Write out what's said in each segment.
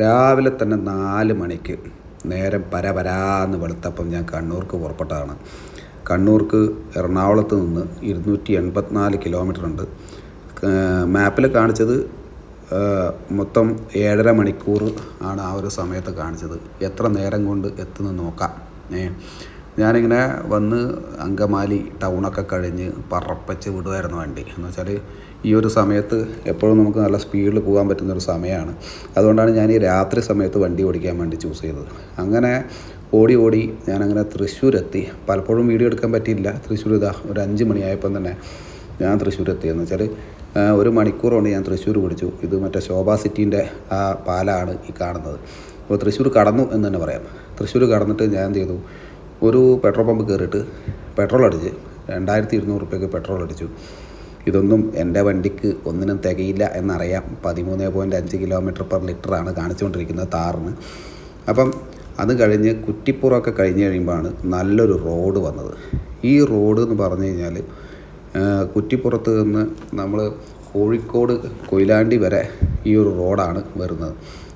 രാവിലെ തന്നെ നാല് മണിക്ക് നേരം പരപരാന്ന് വെളുത്തപ്പം ഞാൻ കണ്ണൂർക്ക് പുറപ്പെട്ടതാണ്. കണ്ണൂർക്ക് എറണാകുളത്ത് നിന്ന് ഇരുന്നൂറ്റി എൺപത്തിനാല് കിലോമീറ്റർ ഉണ്ട്. മാപ്പിൽ കാണിച്ചത് മൊത്തം ഏഴര മണിക്കൂർ ആണ് ആ ഒരു സമയത്ത് കാണിച്ചത്. എത്ര നേരം കൊണ്ട് എത്തുന്നു നോക്കാം. ഏ ഞാനിങ്ങനെ വന്ന് അങ്കമാലി ടൗണൊക്കെ കഴിഞ്ഞ് പറപ്പച്ച് വിടുമായിരുന്നു വണ്ടി. എന്ന് വെച്ചാൽ ഈ ഒരു സമയത്ത് എപ്പോഴും നമുക്ക് നല്ല സ്പീഡിൽ പോകാൻ പറ്റുന്ന ഒരു സമയമാണ്. അതുകൊണ്ടാണ് ഞാൻ ഈ രാത്രി സമയത്ത് വണ്ടി ഓടിക്കാൻ വേണ്ടി ചൂസ് ചെയ്തത്. അങ്ങനെ ഓടി ഓടി ഞാനങ്ങനെ തൃശ്ശൂരെത്തി. പലപ്പോഴും വീഡിയോ എടുക്കാൻ പറ്റിയില്ല. തൃശ്ശൂർ ഇതാ ഒരു അഞ്ച് മണിയായപ്പം തന്നെ ഞാൻ തൃശ്ശൂർ എത്തിയെന്ന് വെച്ചാൽ ഒരു മണിക്കൂർ കൊണ്ട് ഞാൻ തൃശ്ശൂർ പിടിച്ചു. ഇത് മറ്റേ ശോഭ സിറ്റീന്റെ ആ പാലാണ് ഈ കാണുന്നത്. അപ്പോൾ തൃശ്ശൂർ കടന്നു എന്ന് തന്നെ പറയാം. തൃശ്ശൂർ കടന്നിട്ട് ഞാൻ എന്ത് ചെയ്തു? ഒരു പെട്രോൾ പമ്പ് കയറിയിട്ട് പെട്രോൾ അടിച്ച് രണ്ടായിരത്തി ഇരുന്നൂറ് റുപ്യക്ക് പെട്രോൾ അടിച്ചു. ഇതൊന്നും എന്റെ വണ്ടിക്ക് ഒന്നിനും തികയില്ല എന്നറിയാം. പതിമൂന്ന് പോയിന്റ് അഞ്ച് കിലോമീറ്റർ പെർ ലിറ്ററാണ് കാണിച്ചുകൊണ്ടിരിക്കുന്നത് താറിന് അപ്പം അത് കഴിഞ്ഞ് കുറ്റിപ്പുറമൊക്കെ കഴിഞ്ഞ് കഴിയുമ്പോഴാണ് നല്ലൊരു റോഡ് വന്നത്. ഈ റോഡ് എന്ന് പറഞ്ഞു കഴിഞ്ഞാൽ കുറ്റിപ്പുറത്ത് നിന്ന് നമ്മൾ കോഴിക്കോട് കൊയിലാണ്ടി വരെ ഈ ഒരു റോഡാണ് വരുന്നത്.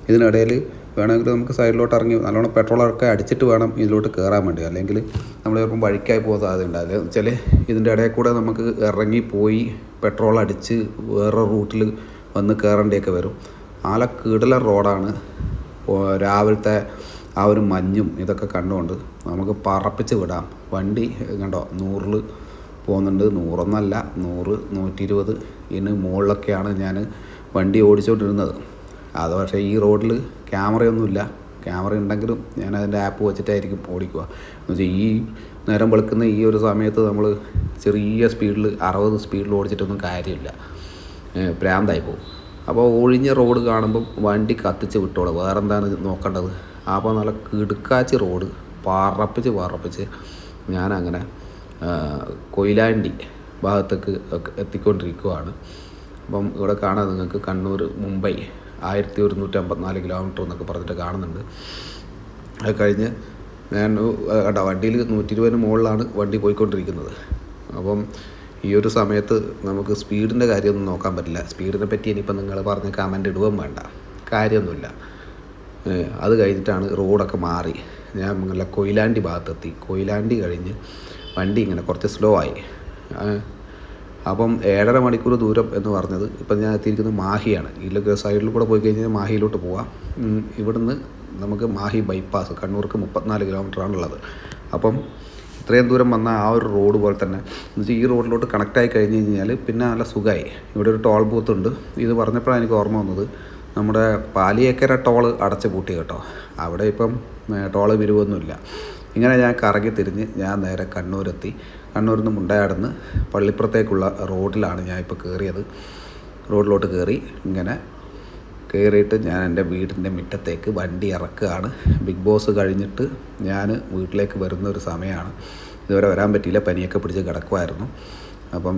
ഇതിനിടയിൽ വേണമെങ്കിൽ നമുക്ക് സൈഡിലോട്ട് ഇറങ്ങി നല്ലോണം പെട്രോളൊക്കെ അടിച്ചിട്ട് വേണം ഇതിലോട്ട് കയറാൻ വേണ്ടി. അല്ലെങ്കിൽ നമ്മൾ ചിലപ്പം വഴിക്കായി പോകാൻ സാധ്യതയുണ്ട്. അത് വെച്ചാൽ ഇതിന്റെ ഇടയിൽ കൂടെ നമുക്ക് ഇറങ്ങി പോയി പെട്രോൾ അടിച്ച് വേറെ റൂട്ടിൽ വന്ന് കയറേണ്ടിയൊക്കെ വരും. ആല കീടല റോഡാണ്. രാവിലത്തെ ആ ഒരു മഞ്ഞും ഇതൊക്കെ കണ്ടുകൊണ്ട് നമുക്ക് പറപ്പിച്ച് വിടാം. വണ്ടി കണ്ടോ? നൂറിൽ പോകുന്നുണ്ട്. നൂറൊന്നല്ല നൂറ് നൂറ്റി ഇരുപത് ഇതിന് മുകളിലൊക്കെയാണ് ഞാൻ വണ്ടി ഓടിച്ചുകൊണ്ടിരുന്നത് അത് പക്ഷേ ഈ റോഡിൽ ക്യാമറയൊന്നുമില്ല. ക്യാമറ ഉണ്ടെങ്കിലും ഞാൻ അതിന്റെ ആപ്പ് വെച്ചിട്ടായിരിക്കും ഓടിക്കുക. എന്ന് വെച്ചാൽ ഈ നേരം വെളുക്കുന്ന ഈ ഒരു സമയത്ത് നമ്മൾ ചെറിയ സ്പീഡിൽ അറുപത് സ്പീഡിൽ ഓടിച്ചിട്ടൊന്നും കാര്യമില്ല. പ്രാന്തായി പോകും. അപ്പോൾ ഒഴിഞ്ഞ റോഡ് കാണുമ്പം വണ്ടി കത്തിച്ച് വിട്ടോളൂ. വേറെ എന്താണ് നോക്കേണ്ടത്? അപ്പോൾ നല്ല കിടുക്കാച്ചി റോഡ് പറപ്പിച്ച് പറപ്പിച്ച് ഞാനങ്ങനെ കൊയിലാണ്ടി ഭാഗത്തേക്ക് എത്തിക്കൊണ്ടിരിക്കുകയാണ് അപ്പം ഇവിടെ കാണാം നിങ്ങൾക്ക് കണ്ണൂർ മുംബൈ ആയിരത്തി ഒരുന്നൂറ്റി അമ്പത്തിനാല് കിലോമീറ്റർ എന്നൊക്കെ പറഞ്ഞിട്ട് കാണുന്നുണ്ട്. അത് കഴിഞ്ഞ് ഞാൻ കേട്ടോ വണ്ടിയിൽ നൂറ്റി ഇരുപതിന് മുകളിലാണ് വണ്ടി പോയിക്കൊണ്ടിരിക്കുന്നത്. അപ്പം ഈ ഒരു സമയത്ത് നമുക്ക് സ്പീഡിന്റെ കാര്യമൊന്നും നോക്കാൻ പറ്റില്ല. സ്പീഡിനെ പറ്റി ഇനിയിപ്പോൾ നിങ്ങൾ പറഞ്ഞ കമന്റ് ഇടുകയും വേണ്ട. കാര്യമൊന്നുമില്ല. അത് കഴിഞ്ഞിട്ടാണ് റോഡൊക്കെ മാറി. ഞാൻ നല്ല കൊയിലാണ്ടി ഭാഗത്തെത്തി. കൊയിലാണ്ടി കഴിഞ്ഞ് വണ്ടി ഇങ്ങനെ കുറച്ച് സ്ലോ ആയി. അപ്പം ഏഴര മണിക്കൂർ ദൂരം എന്ന് പറഞ്ഞത് ഇപ്പം ഞാൻ എത്തിയിരിക്കുന്നത് മാഹിയാണ്. ഇതിലൊക്കെ സൈഡിൽ കൂടെ പോയി കഴിഞ്ഞാൽ മാഹിയിലോട്ട് പോവാം. ഇവിടുന്ന് നമുക്ക് മാഹി ബൈപ്പാസ് കണ്ണൂർക്ക് മുപ്പത്തിനാല് കിലോമീറ്ററാണ് ഉള്ളത് അപ്പം ഇത്രയും ദൂരം വന്ന ആ ഒരു റോഡ് പോലെ തന്നെ. എന്ന് വെച്ചാൽ ഈ റോഡിലോട്ട് കണക്റ്റ് ആയി കഴിഞ്ഞ് കഴിഞ്ഞാൽ പിന്നെ നല്ല സുഖമായി ഇവിടെ ഒരു ടോൾ ബൂത്ത് ഉണ്ട്. ഇത് പറഞ്ഞപ്പോഴാണ് എനിക്ക് ഓർമ്മ വന്നത്. നമ്മുടെ പാലിയേക്കര ടോൾ അടച്ചു പൂട്ടി കേട്ടോ. അവിടെ ഇപ്പം ടോൾ പിരിവൊന്നുമില്ല. ഇങ്ങനെ ഞാൻ കറങ്ങി തിരിഞ്ഞ് ഞാൻ നേരെ കണ്ണൂരെത്തി. കണ്ണൂരിൽ നിന്ന് മുണ്ടയാടുന്ന് പള്ളിപ്പുറത്തേക്കുള്ള റോഡിലാണ് ഞാൻ ഇപ്പോൾ കയറിയത് റോഡിലോട്ട് കയറി ഇങ്ങനെ കയറിയിട്ട് ഞാൻ എന്റെ വീടിന്റെ മുറ്റത്തേക്ക് വണ്ടി ഇറക്കുകയാണ്. ബിഗ് ബോസ് കഴിഞ്ഞിട്ട് ഞാൻ വീട്ടിലേക്ക് വരുന്ന ഒരു സമയമാണ്. ഇതുവരെ വരാൻ പറ്റിയില്ല പനിയൊക്കെ പിടിച്ച് കിടക്കുമായിരുന്നു അപ്പം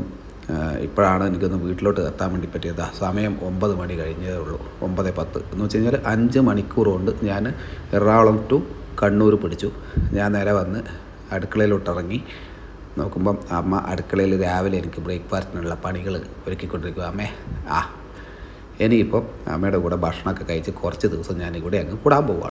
ഇപ്പോഴാണ് എനിക്കൊന്ന് വീട്ടിലോട്ട് എത്താൻ വേണ്ടി പറ്റിയത്. സമയം ഒമ്പത് മണി കഴിഞ്ഞതേ ഉള്ളൂ ഒമ്പത് പത്ത്. എന്ന് വെച്ച് കഴിഞ്ഞാൽ അഞ്ച് മണിക്കൂർ കൊണ്ട് ഞാൻ എറണാകുളം ടു കണ്ണൂർ പിടിച്ചു. ഞാൻ നേരെ വന്ന് അടുക്കളയിലോട്ട് ഇറങ്ങി നോക്കുമ്പം അമ്മ അടുക്കളയിൽ രാവിലെ എനിക്ക് ബ്രേക്ക്ഫാസ്റ്റിനുള്ള പണികൾ ഒരുക്കിക്കൊണ്ടിരിക്കുക അമ്മേ ആ ഇനിയിപ്പം അമ്മയുടെ കൂടെ ഭക്ഷണമൊക്കെ കഴിച്ച് കുറച്ച് ദിവസം ഞാൻ ഇവിടെ അങ്ങ് കൂടാൻ പോവാണ്